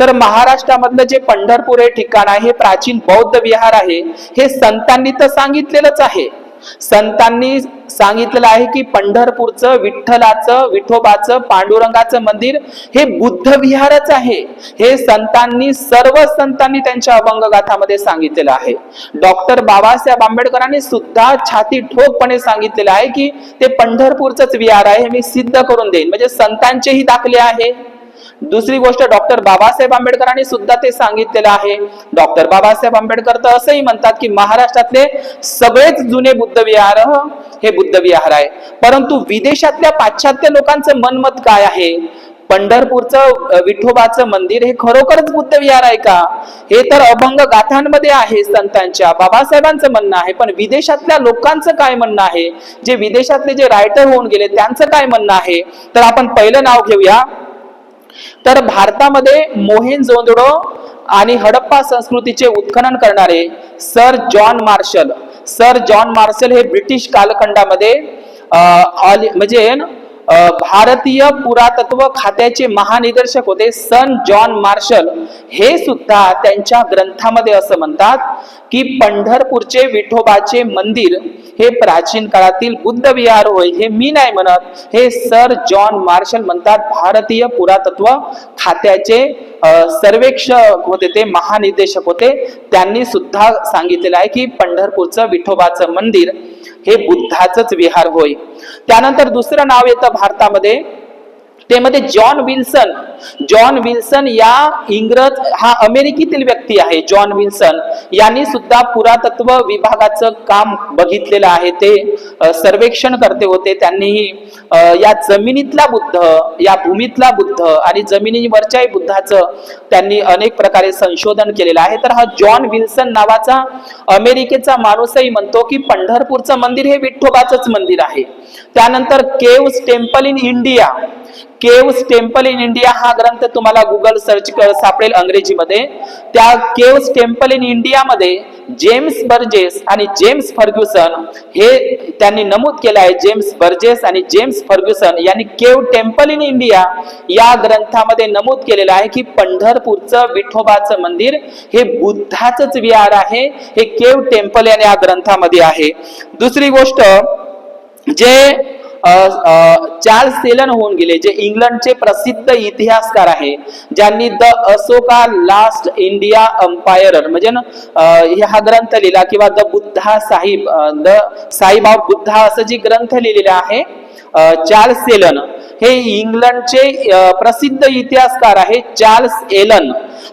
तर महाराष्ट्रामधलं जे पंढरपूर हे ठिकाण आहे हे प्राचीन बौद्ध विहार आहे हे संतांनी तर सांगितलेलंच आहे. संतांनी सांगितलेलं आहे की पंढरपूरचं विठ्ठलाचं विठोबाचं पांडुरंगाचं मंदिर हे बुद्ध विहारच आहे. हे संतांनी सर्व संतांनी त्यांच्या अभंगगाथामध्ये सांगितलेलं आहे. डॉक्टर बाबासाहेब आंबेडकरांनी सुद्धा छाती ठोकपणे सांगितलेलं आहे की ते पंढरपूरचंच विहार आहे हे मी सिद्ध करून देईन. म्हणजे संतांचेही दाखले आहे. दुसरी गोष्ट डॉक्टर बाबासाहेब आंबेडकरांनी सुद्धा ते सांगितलेलं आहे. डॉक्टर बाबासाहेब आंबेडकर तर असंही म्हणतात की महाराष्ट्रातले सगळेच जुने बुद्धविहार हे बुद्धविहार आहे. परंतु विदेशातल्या पाश्चात्य लोकांचं मनमत काय आहे? पंढरपूरचं विठोबाचं मंदिर हे खरोखरच बुद्धविहार आहे का? हे तर अभंग गाथांमध्ये आहे संतांच्या. बाबासाहेबांचं म्हणणं आहे पण विदेशातल्या लोकांचं काय म्हणणं आहे? जे विदेशातले जे रायटर होऊन गेले त्यांचं काय म्हणणं आहे? तर आपण पहिलं नाव घेऊया. तर भारतामध्ये मोहीन जोदडो आणि हडप्पा संस्कृतीचे उत्खनन करणारे sir John Marshall. Sir John Marshall हे ब्रिटिश कालखंडामध्ये ऑल- म्हणजे भारतीय पुरातत्व खात्याचे महानिदेशक होते सन जॉन मार्शल. हे सुद्धा त्यांच्या ग्रंथामध्ये असं म्हणतात की पंढरपूरचे विठोबाचे मंदिर हे प्राचीन काळातील बुद्ध विहार होय हे मी नाही म्हणत. हे सर जॉन मार्शल म्हणतात भारतीय पुरातत्व खात्याचे सर्वेक्षक होते ते महानिदेशक होते. त्यांनी सुद्धा सांगितलेलं आहे की पंढरपूरचं विठोबाचं मंदिर हे बुद्धाचंच विहार होय. त्यानंतर दुसरं नाव येतं भारतामध्ये ते मध्ये जॉन विल्सन जॉन विल्सन या इंग्रज हा अमेरिकेतील व्यक्ती आहे जॉन विल्सन. यांनी सुद्धा पुरातत्व विभागाचं काम बघितलेलं आहे. ते सर्वेक्षण करते होते. त्यांनीही या जमिनीतला बुद्ध या भूमीतला बुद्ध आणि जमिनीवरच्याही बुद्धाचं त्यांनी अनेक प्रकारे संशोधन केलेलं आहे. तर हा जॉन विल्सन नावाचा अमेरिकेचा माणूसही म्हणतो की पंढरपूरचं मंदिर हे विठ्ठोबाचंच मंदिर आहे. त्यानंतर caves temple in India caves temple in India हा ग्रंथ तुम्हाला गुगल सर्च कर सापडेल अंग्रेजीमध्ये. त्या केव्स टेम्पल इन इंडियामध्ये जेम्स बर्जेस आणि जेम्स फर्ग्युसन हे त्यांनी नमूद केलं आहे जेम्स बर्जेस आणि जेम्स फर्ग्युसन यांनी केव टेम्पल इन इंडिया या ग्रंथामध्ये नमूद केलेलं आहे की पंढरपूरचं विठोबाचं मंदिर हे बुद्धाचंच विहार आहे हे केव टेम्पल या ग्रंथामध्ये आहे. दुसरी गोष्ट जे चार्ल्स सेलन होऊन गेले जे इंग्लंडचे प्रसिद्ध इतिहासकार आहे ज्यांनी the Ashoka last India empire म्हणजे हा ग्रंथ लिहिला किंवा the Buddha Sahib the Sahib of Buddha असं जी ग्रंथ लिहिलेलं आहे चार्ल्स सेलन. हे इंग्लंडचे प्रसिद्ध इतिहासकार आहे चार्ल्स एलन.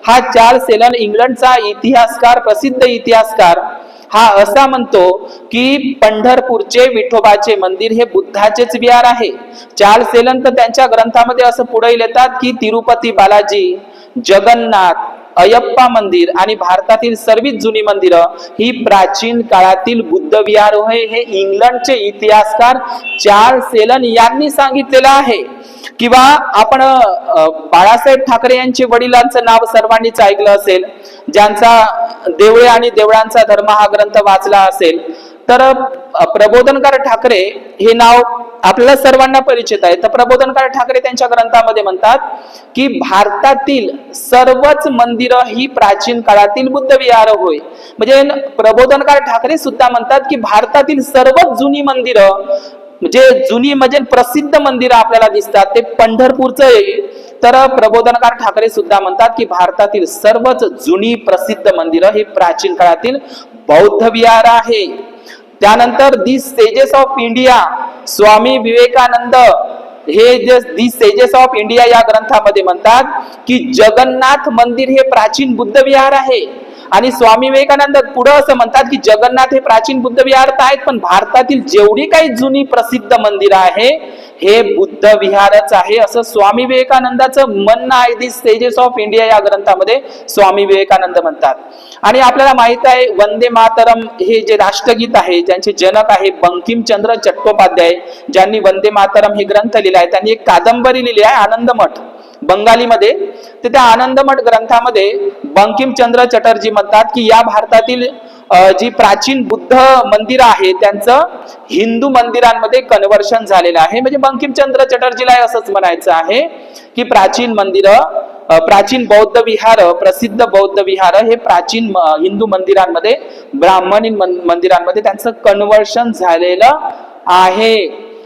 हा चार्ल्स एलन इंग्लंडचा इतिहासकार प्रसिद्ध इतिहासकार हा असा म्हणतो की पंढरपूरचे विठोबाचे मंदिर हे बुद्धाचेच विहार आहे. चार्ल्स सेलन तर त्यांच्या ग्रंथामध्ये असं पुढे येतात की तिरुपती बालाजी जगन्नाथ अयप्पा मंदिर आणि भारतातील सर्वात जुनी मंदिरं ही प्राचीन काळातील बुद्ध विहार होय. हे इंग्लंडचे इतिहासकार चार्ल्स सेलन यांनी सांगितलेलं आहे. किंवा आपण बाळासाहेब ठाकरे यांचे वडिलांचं नाव सर्वांनीच ऐकलं असेल ज्यांचा देवळे आणि देवळांचा धर्म हा ग्रंथ वाचला असेल तर प्रबोधनकार ठाकरे हे नाव आपल्याला सर्वांना परिचित आहे. तर प्रबोधनकार ठाकरे त्यांच्या ग्रंथामध्ये म्हणतात की भारतातील सर्वच मंदिरं ही प्राचीन काळातील बुद्ध विहार होय. म्हणजे प्रबोधनकार ठाकरे सुद्धा म्हणतात की भारतातील सर्वच जुनी मंदिरं म्हणजे जुनी म्हणजे प्रसिद्ध मंदिरं आपल्याला दिसतात. ते पंढरपूरचं तर प्रबोधनकार ठाकरे सुद्धा म्हणतात की भारतातील सर्वच जुनी प्रसिद्ध मंदिरं ही प्राचीन काळातील बौद्ध विहार आहे. त्यानंतर the sages of India Swami Vivekananda हे जे दी सेजेस ऑफ इंडिया या ग्रंथामध्ये म्हणतात की जगन्नाथ मंदिर हे प्राचीन बुद्ध विहार आहे. आणि स्वामी विवेकानंद पुढे असं म्हणतात की जगन्नाथ हे प्राचीन बुद्ध विहार तर आहेत पण भारतातील जेवढी काही जुनी प्रसिद्ध मंदिरं आहे हे बुद्ध विहारच आहे. असं स्वामी विवेकानंदाचं म्हणणं आहे दी स्टेजेस ऑफ इंडिया या ग्रंथामध्ये स्वामी विवेकानंद म्हणतात. आणि आपल्याला माहीत आहे वंदे मातरम हे जे राष्ट्रगीत आहे ज्यांचे जनक आहे बंकिमचंद्र चट्टोपाध्याय ज्यांनी वंदे मातरम हे ग्रंथ लिहिला आहे त्यांनी एक कादंबरी लिहिली आहे आनंदमठ. बंगालीमध्ये तर त्या आनंदमठ ग्रंथामध्ये बंकिमचंद्र चटर्जी म्हणतात की या भारतातील जी प्राचीन बुद्ध मंदिर आहे त्यांचं हिंदू मंदिरांमध्ये कन्व्हर्शन झालेलं आहे. म्हणजे बंकिमचंद्र चटर्जीला असंच म्हणायचं आहे की प्राचीन मंदिर प्राचीन बौद्ध विहार प्रसिद्ध बौद्ध विहार हे प्राचीन हिंदू मंदिरांमध्ये ब्राह्मणी मंदिरांमध्ये त्यांचं कन्व्हर्शन झालेलं आहे.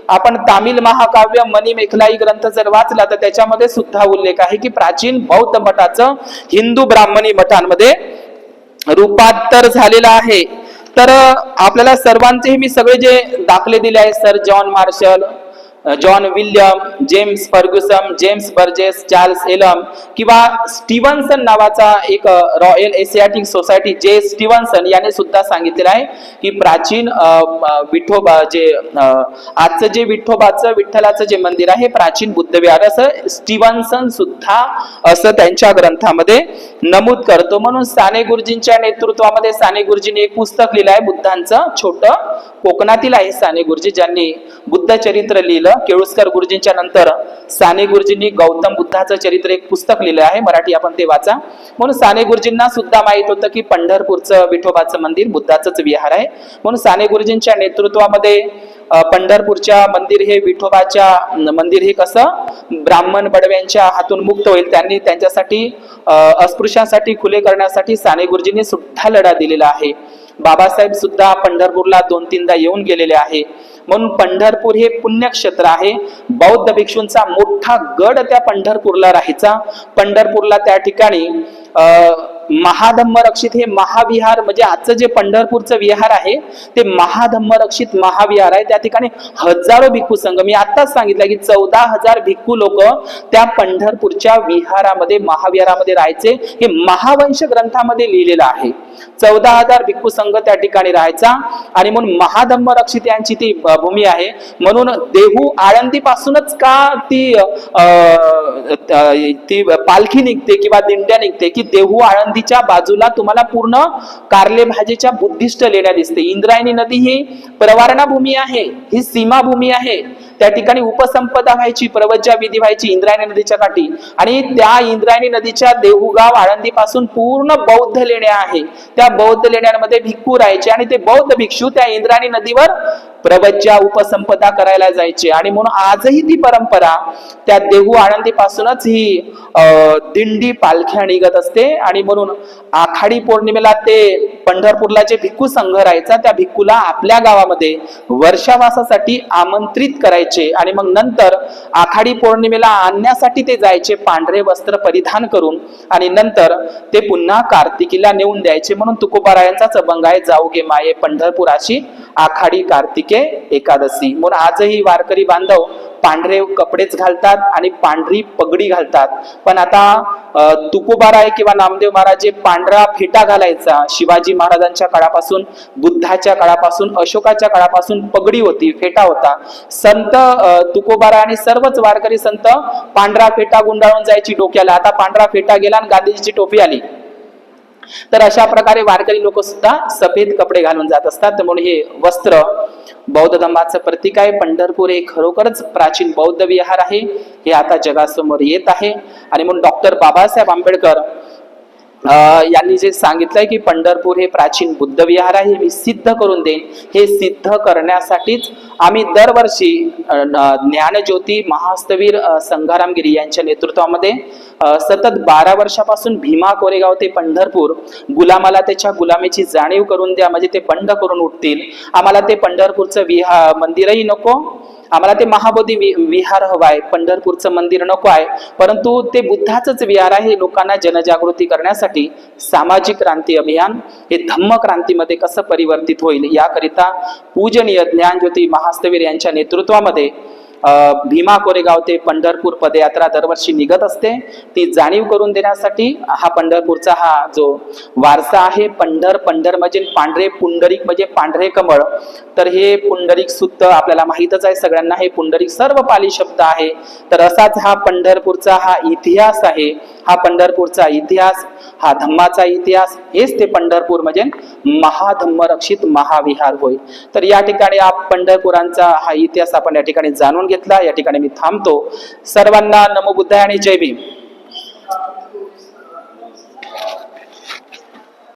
आपण तामिल महाकाव्य मणी मेखलाई ग्रंथ जर वाचला तर त्याच्यामध्ये सुद्धा उल्लेख आहे की प्राचीन बौद्ध मठाचं हिंदू ब्राह्मणी मठांमध्ये रूपांतर झालेलं आहे. तर आपल्याला सर्वांचे मी सगळे जे दाखले दिले आहेत sir John Marshall John William James Fergusson James Burgess Charles एलम किंवा स्टीव्हन्सन नावाचा एक रॉयल एशियाटिक सोसायटी जे स्टीव्हन्सन याने सुद्धा सांगितलेलं आहे की प्राचीन विठोबा जे आजचं जे विठोबाचं विठ्ठलाचं जे मंदिर आहे प्राचीन बुद्धविहार असं स्टीव्हन्सन सुद्धा असं त्यांच्या ग्रंथामध्ये नमूद करतो. म्हणून साने गुरुजींच्या नेतृत्वामध्ये साने गुरुजींनी एक पुस्तक लिहिलं आहे बुद्धांचं छोटं कोकणातील आहे साने गुरुजी ज्यांनी बुद्ध चरित्र लिहिलं. केळुसकर गुरुजींच्या नंतर साने गुरुजींनी गौतम बुद्धाचं चरित्र एक पुस्तक लिहिलं आहे. मराठी आपण ते वाचा. म्हणून साने गुरुजींना सुद्धा माहीत होतं की पंढरपूरचं विठोबाचं मंदिर बुद्धाचंच विहार आहे. म्हणून साने गुरुजींच्या नेतृत्वामध्ये पंढरपूरच्या मंदिर हे विठोबाच्या मंदिर हे कसं? ब्राह्मण बडव्यांच्या हातून मुक्त होईल. त्यांनी त्यांच्यासाठी अस्पृश्यांसाठी खुले करण्यासाठी साने गुरुजींनी सुद्धा लढा दिलेला आहे. बाबासाहेब सुद्धा पंढरपूरला दोन तीनदा येऊन गेलेले आहे. म्हणून पंढरपूर हे पुण्यक्षेत्र आहे. बौद्ध भिक्षूंचा मोठा गड त्या पंढरपूरला राहायचा. पंढरपूरला त्या ठिकाणी महाधम्म रक्षित हे महाविहार म्हणजे आजचं जे पंढरपूरचं विहार आहे ते महाधम्म रक्षित महाविहार आहे. त्या ठिकाणी हजारो भिक्खू संघ मी आताच सांगितलं की चौदा हजार भिक्खू लोक त्या पंढरपूरच्या विहारामध्ये महाविहारामध्ये राहायचे. हे महावंश ग्रंथामध्ये लिहिलेलं आहे. चौदा हजार भिक्खू संघ त्या ठिकाणी राहायचा. आणि म्हणून महाधम्म रक्षित यांची ती भूमी आहे. म्हणून देहू आळंदी पासूनच का ती ती पालखी निघते किंवा दिंड्या निघते की देहू आळंदीच्या बाजूला तुम्हाला पूर्ण कारले भाजीच्या बुद्धिस्ट लेण्या दिसते. इंद्रायणी नदी ही प्रवारणा भूमी आहे. ही सीमा भूमी आहे. त्या ठिकाणी उपसंपदा व्हायची प्रवज्या विधी व्हायची इंद्रायणी नदीच्या काठी. आणि त्या इंद्रायणी नदीच्या देहुगाव आळंदी पासून पूर्ण बौद्ध लेण्या आहे. त्या बौद्ध लेण्यांमध्ये भिक्खू राहायचे आणि ते बौद्ध भिक्षू त्या इंद्रायणी नदीवर प्रवच्या उपसंपदा करायला जायचे. आणि म्हणून आजही ती परंपरा त्या देहू आनंदीपासूनच ही दिंडी पालख्या निघत असते. आणि म्हणून आखाडी पौर्णिमेला ते पंढरपूरला जे भिक्खू संघ राहायचा त्या भिक्खूला आपल्या गावामध्ये वर्षावासासाठी आमंत्रित करायचे. आणि मग नंतर आखाडी पौर्णिमेला आणण्यासाठी ते जायचे पांढरे वस्त्र परिधान करून. आणि नंतर ते पुन्हा कार्तिकीला नेऊन द्यायचे. म्हणून तुकोबारायांचाच अभंग आहे जाऊ गे माये पंढरपुराची आखाडी कार्तिकी. एकादशी. म्हणून आजही वारकरी बांधव पांढरे कपडेच घालतात आणि पांढरी पगडी घालतात. पण आता तुकोबाराय किंवा नामदेव महाराज जे पांढरा फेटा घालायचा. शिवाजी महाराजांच्या काळापासून बुद्धाच्या काळापासून अशोकाच्या काळापासून पगडी होती फेटा होता. संत तुकोबारा आणि सर्वच वारकरी संत पांढरा फेटा गुंडाळून जायची डोक्याला. आता पांढरा फेटा गेला आणि गांधीजीची टोपी आली. तर अशा प्रकारे वारकरी लोक सुद्धा सफेद कपडे घालून जात असतात. म्हणून हे वस्त्र बौद्ध धम्माचं प्रतीक आहे. पंढरपूर हे खरोखरच प्राचीन बौद्ध विहार आहे. हे आता जगासमोर येत आहे. आणि म्हणून डॉक्टर बाबासाहेब आंबेडकर यांनी जे सांगितलंय की पंढरपूर हे प्राचीन बुद्ध विहार आहे मी सिद्ध करून देईन. हे सिद्ध करण्यासाठीच आम्ही दरवर्षी ज्ञानज्योती महास्तवीर संगारामगिरी संघारामगिरी यांच्या नेतृत्वामध्ये सतत बारा वर्षापासून भीमा कोरेगाव ते पंढरपूर गुलामाला त्याच्या गुलामीची जाणीव करून द्या म्हणजे ते बंड करून उठतील. आम्हाला ते पंढरपूरचं विहा मंदिरही नको. आम्हाला ते महाबोधी वि- विहार हवाय पंढरपूरचं मंदिर नको आहे. परंतु ते बुद्धाचंच विहार आहे लोकांना जनजागृती करण्यासाठी सामाजिक क्रांती अभियान हे धम्म क्रांतीमध्ये कसं परिवर्तित होईल याकरिता पूजनीय ज्ञानज्योती महास्तवीर यांच्या नेतृत्वामध्ये भीमा कोरेगाव ते पंढरपूर पदयात्रा दरवर्षी निघत असते. ती जाणीव करून देण्यासाठी हा पंढरपूरचा हा जो वारसा आहे पंढर पंढर म्हणजे पांढरे पुंडरीक म्हणजे पांढरे कमळ तर हे पुंडरीक सुत्त आपल्याला माहीतच आहे सगळ्यांना हे पुंडरीक सर्व पाली शब्द आहे. तर असाच हा पंढरपूरचा हा इतिहास आहे. हा पंढरपूरचा इतिहास हा धम्माचा इतिहास हेच ते पंढरपूर म्हणजे महाधम्म रक्षित महाविहार होय. तर या ठिकाणी आप पंढरपुरांचा हा इतिहास आपण या ठिकाणी जाणून घेतला. या ठिकाणी मी थांबतो. सर्वांना नमो बुद्धाय आणि जय भीम.